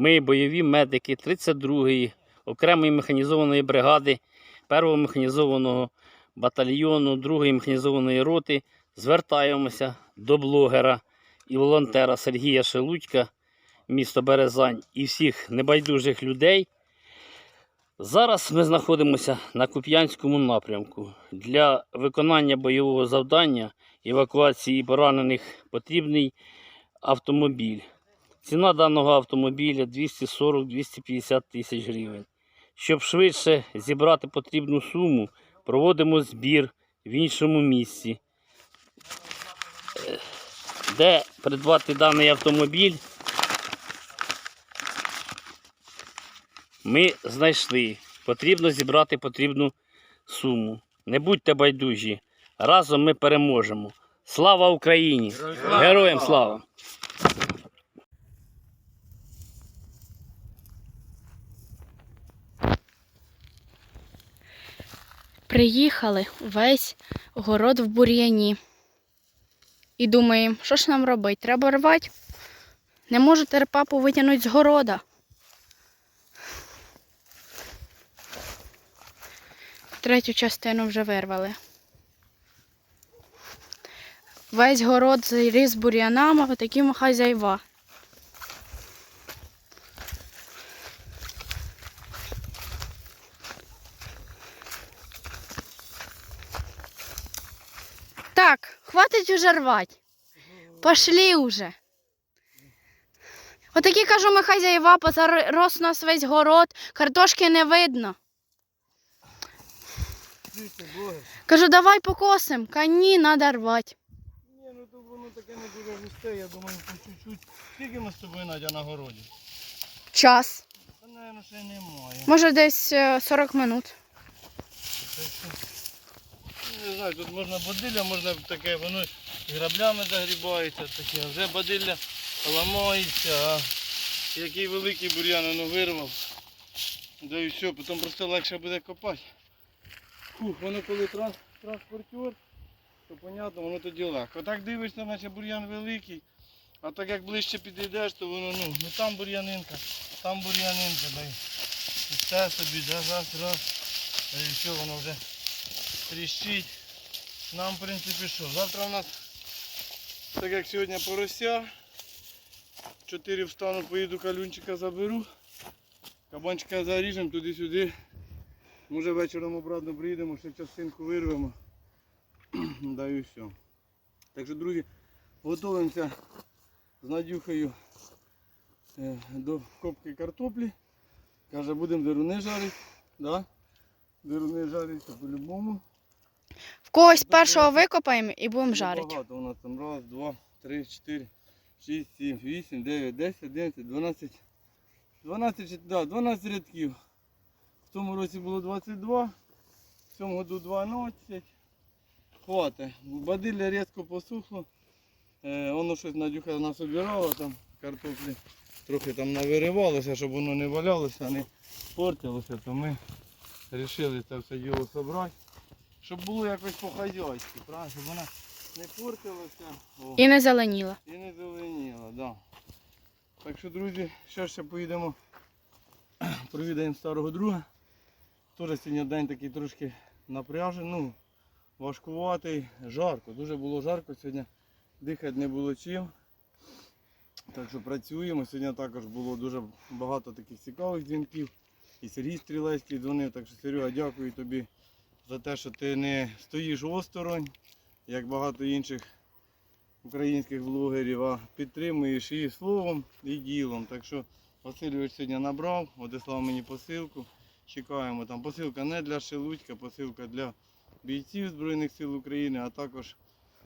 Ми бойові медики 32-ї окремої механізованої бригади 1-го механізованого батальйону 2-ї механізованої роти звертаємося до блогера і волонтера Сергія Шелудька, місто Березань і всіх небайдужих людей. Зараз ми знаходимося на Куп'янському напрямку. Для виконання бойового завдання евакуації поранених потрібний автомобіль. Ціна даного автомобіля 240-250 тисяч гривень. Щоб швидше зібрати потрібну суму, проводимо збір в іншому місці. Де придбати даний автомобіль, ми знайшли. Потрібно зібрати потрібну суму. Не будьте байдужі. Разом ми переможемо. Слава Україні! Героям слава! Приїхали весь город в бур'яні. І думаємо, що ж нам робити? Треба рвати. Не можу терпапу витягнути з города. Третю частину вже вирвали. Весь город заріс бур'янами, отакими хазяйва. Так, хватить уже рвать. Пошли уже. Отакі, кажу, ми хазяєва, позарос у нас весь город, картошки не видно. Кажу, давай покосим. Ка ні, треба рвати. Ні, ну то воно таке не дуже густе, я думаю, по чуть-чуть. Скільки ми з тобою Надя на городі? Час. Та, напевно, ще немає. Може десь е, 40 минут. Та що? Не знаю, тут можна бадилля, можна таке, воно граблями загрібається, таке, вже бадилля ламається, а який великий бур'ян воно вирвав. Да і все, потім просто легше буде копати. Фух, воно коли транс, транспортер, то понятно, воно тоді легко. Так дивишся, наче бур'ян великий, а так як ближче підійдеш, то воно ну, ну там бур'янинка, там бур'янинка, да й і все собі, да, раз, раз, і все, воно вже тріщить. Нам, в принципі, що? Завтра у нас, так як сьогодні порося, 4 встану, поїду калюнчика заберу, кабанчика заріжемо туди-сюди. Може вечором обратно приїдемо, ще частинку вирвемо. да і все. Так що, друзі, готуємося з Надюхою е, до копки картоплі. Каже, будемо деруни жарити. Да? Деруни жарити по-любому. В когось першого викопаємо і будемо жарити. Багато у нас там раз, два, три, чотири, шість, сім, вісім, дев'ять, десять, одинадцять, дванадцять. 12, да, 12 рядків. В тому році було 22, в цьому году 12. Хватить. Бадилля різко посухло. Е, воно щось Надюха нас обирала там картоплі. Трохи там навиривалося, щоб воно не валялося, не портилося, то ми вирішили це все діло зібрати. Щоб було якось по-хазяйськи, правильно? Щоб вона не портилася о, І не зеленіла. і не зеленіла. Да. Так що, друзі, ще ще поїдемо, провідаємо старого друга. Теж сьогодні день такий трошки напряжений, ну, важкуватий, жарко. Дуже було жарко сьогодні. Дихати не було чим. Так що працюємо. Сьогодні також було дуже багато таких цікавих дзвінків. І Сергій Стрілецький дзвонив. Так що, Серега, дякую тобі за те, що ти не стоїш осторонь, як багато інших українських блогерів, а підтримуєш і словом, і ділом. Так що Васильович сьогодні набрав, одіслав мені посилку. Чекаємо. Там посилка не для Шелудька, посилка для бійців Збройних сил України, а також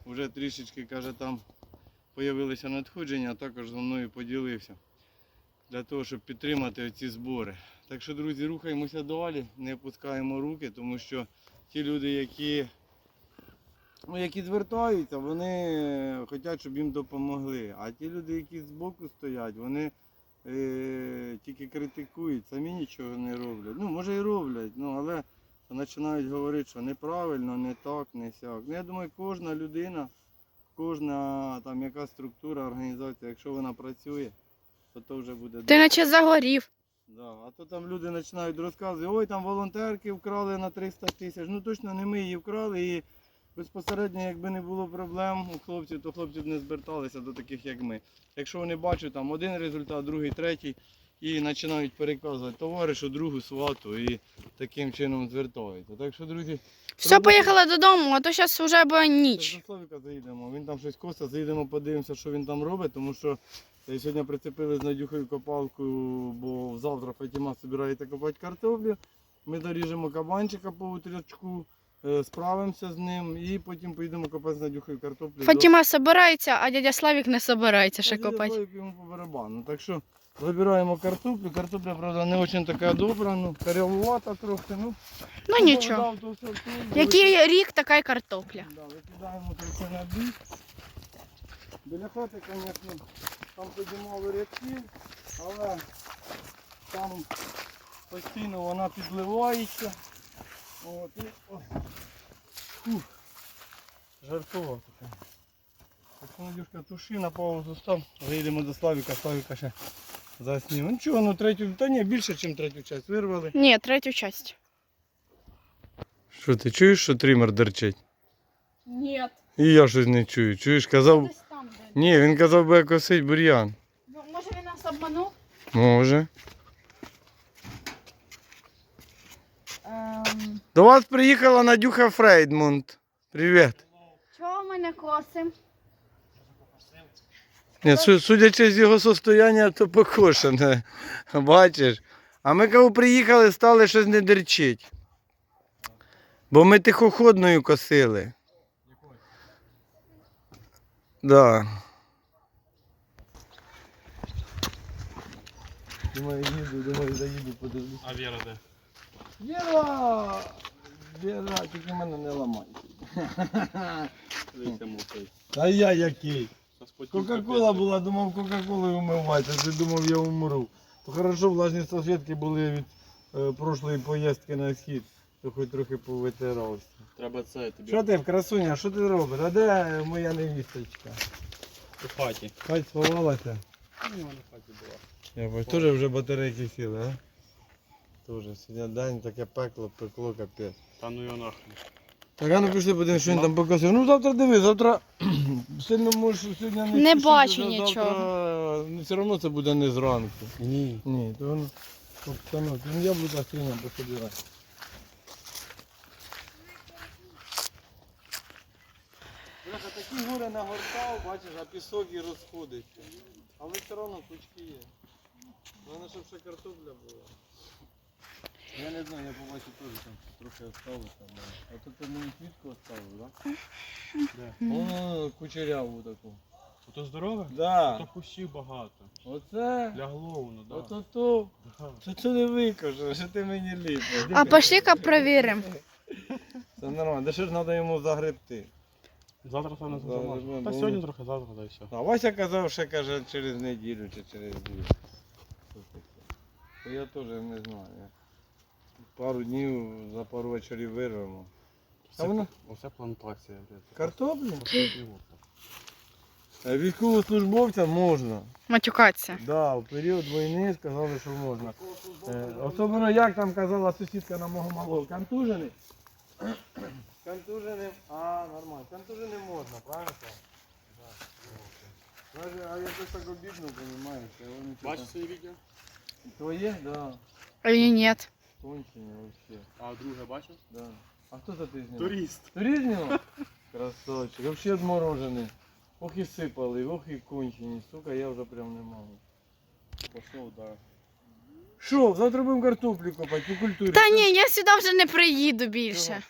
вже трішечки, каже, там появилися надходження, а також зі мною поділився для того, щоб підтримати ці збори. Так що, друзі, рухаємося далі, не опускаємо руки, тому що ті люди, які, ну, які звертаються, вони хочуть, щоб їм допомогли. А ті люди, які збоку стоять, вони е, тільки критикують, самі нічого не роблять. Ну, може і роблять, ну, але починають говорити, що неправильно, не так, не сяк. Ну, я думаю, кожна людина, кожна там яка структура, організація, якщо вона працює, то то вже буде Ти наче загорів. Да, а то там люди починають розказувати, ой, там волонтерки вкрали на 300 тисяч. Ну точно не ми її вкрали і безпосередньо, якби не було проблем у хлопців, то хлопці б не зверталися до таких, як ми. Якщо вони бачать там один результат, другий, третій, і починають переказувати товаришу, другу свату і таким чином звертаються. Так що, друзі, Все, поїхали додому, а то зараз вже буде Ніч. До Славіка заїдемо. Він там щось коса, заїдемо, подивимося, що він там робить, тому що сьогодні прицепили з Надюхою копалку, бо завтра Фатіма збирається копати картоплю. Ми доріжемо кабанчика по утрячку, е, справимося з ним і потім поїдемо копати з Надюхою картоплю. Фатіма собирається, а дядя Славік не собирається ще Та дядя копати. Славік йому по барабану. Так що забираємо картоплю. Картопля, правда, не дуже така добра, ну, карявувата трохи. Ну, Ну нічого. Який рік, така й картопля. Да, викидаємо трохи на бік. Біля хати, звісно, там підіймали рядки, але там постійно вона підливається. От, і, о, фух, жаркова така. Так що, Надюшка, туши на паузу став. Заїдемо до Славіка, Славіка ще засніме. Ну чого, ну третю, та ні, більше, ніж третю часть вирвали. Ні, третю часть. Що ти чуєш, що тример дерчить? Ні. І я щось не чую. Чуєш, казав. Ні, він казав би косить бур'ян. Ну, Може він нас обманув? Може. Ем, До вас приїхала Надюха Фрейдмунд. Привіт. чого ми не косимо? Ні, су- судячи з його состояння, то покошене. Бачиш. А ми коли приїхали, стали щось не дерчить. Бо ми тихоходною косили. Да. Думаю, їду, думаю, заїду, подивлюсь. А Віра де? Віра! Віра, тільки мене не ламай. Та я який? Кока-кола була, думав Кока-колою умиватися, ти думав я умру. То хорошо влажні салфетки були від е, прошлої поїздки на схід, то хоч трохи повитирався. Треба це тобі Що ти, красуня, що ти робиш? А де моя невісточка? у хаті. Хай сховалася. Ну, вона в хаті була. Я бачу, теж вже батарейки сіли, а? Тоже сьогодні день таке пекло, пекло капець. Та ну його нахрен. Так, а ну пішли подивимось, що він там покосив. Ну завтра диви, завтра сильно можеш сьогодні не Не спішити, бачу нічого. Завтра, ну, все одно це буде не зранку. Ні. Ні, то воно обстанок. Ну я буду хріном пособирати. Бляха, нагортав, бачиш, а пісок і розходиться. Але все одно кучки є. Головне, щоб ще картопля була. Я не знаю, я побачив теж там трохи осталось там. А тут ти мені квітку оставив, так? Де? О, кучеряву таку. Ото здорове? Да. То кущів багато. Оце. Лягло воно, да. Ото то. Да. Це це не викажу, що ти мені ліпиш. А пошли-ка перевіримо. Це нормально, де що ж треба йому загребти. Завтра саме Да, да, Та да. сьогодні трохи, завтра да і все. А Вася казав, що каже через неділю чи через дві. Що таке? То я теж не знаю. Пару днів за пару вечорів вирвемо. А воно? Оце плантація, блядь. Картоплю? Картоплю. Е, Військовослужбовцям можна. Матюкатися. Да, в період війни сказали, що можна. Е, особливо, як там казала сусідка на мого малого, контужений. Контуженим, а, нормально. Контуженим можна, правильно? Да. Даже, а я тут так обідно, що Бачиш це відео? Твоє? Да. А ні. Кончені вообще. А друге бачив? Да. А хто це ти зняв? Турист. Турист зняв? Красавчик. Вообще відморожений. Ох і сипали, ох і кончені. Сука, я вже прям не можу. Пішов, да. Що, завтра будемо картоплю копати по культурі. Та ні, я сюди вже не приїду більше.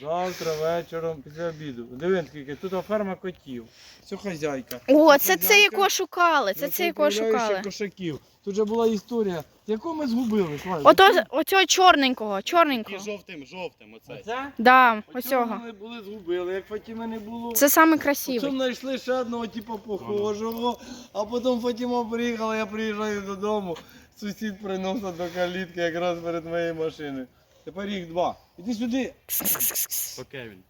Завтра вечором після обіду. Диви, скільки тут ферма котів. Це хазяйка. О, це це якого шукали, це це тут якого шукали. кошаків. Тут же була історія, яку ми згубили. Ото, оцього чорненького, чорненького. жовтим, жовтим оцей. Оце? Да, Оцього ми були згубили, як Фатіми не було. Це саме Потім красивий. знайшли ще одного типу похожого, а потім Фатіма приїхала, я приїжджаю додому, сусід приносить до калітки якраз перед моєю машиною. Тепер їх два. Іди сюди. То Кевін.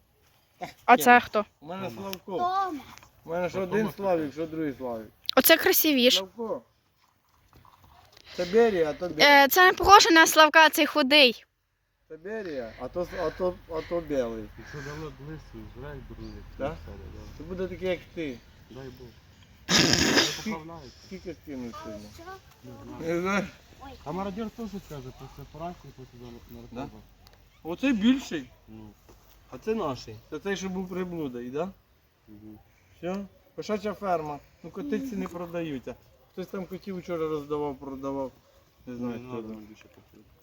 А це хто? У мене Славко. У мене ж один Славік, що другий Славік. Оце красивіш. Славко. Це Берія, а то Берія. Е, це не похоже на Славка, цей худий. Це Берія, а то, а то, а то білий. Якщо дало лисий, жрай дурник. Да? Це буде такий, як ти. Дай Бог. Не поправляється. Скільки скинув сьогодні? Не знаю. А мародер теж каже, після операції, після наркоба. Оцей більший, Ну. а це наший. Це той, що був приблудий, так? Угу. Все? Кошача ферма. Ну котиці не продаються. Хтось там котів вчора роздавав, продавав. Не знаю, хто треба там.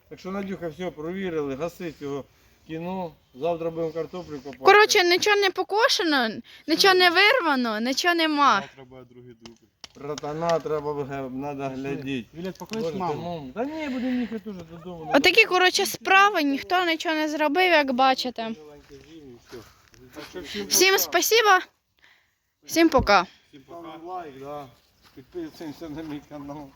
Так що, Надюха, все, провірили, гасить його кіно. Завтра будемо картоплю копати. Коротше, нічого не покошено, нічого не вирвано, нічого нема. Завтра буде другий дубль. Братана, треба треба глядіти. Вілять, поклич маму. Та ні, будемо їхати теж додому. Отакі, коротше, справи, ніхто нічого не зробив, як бачите. Всім спасіба, всім пока. Всім пока. Лайк, да. Підписуємося на мій канал.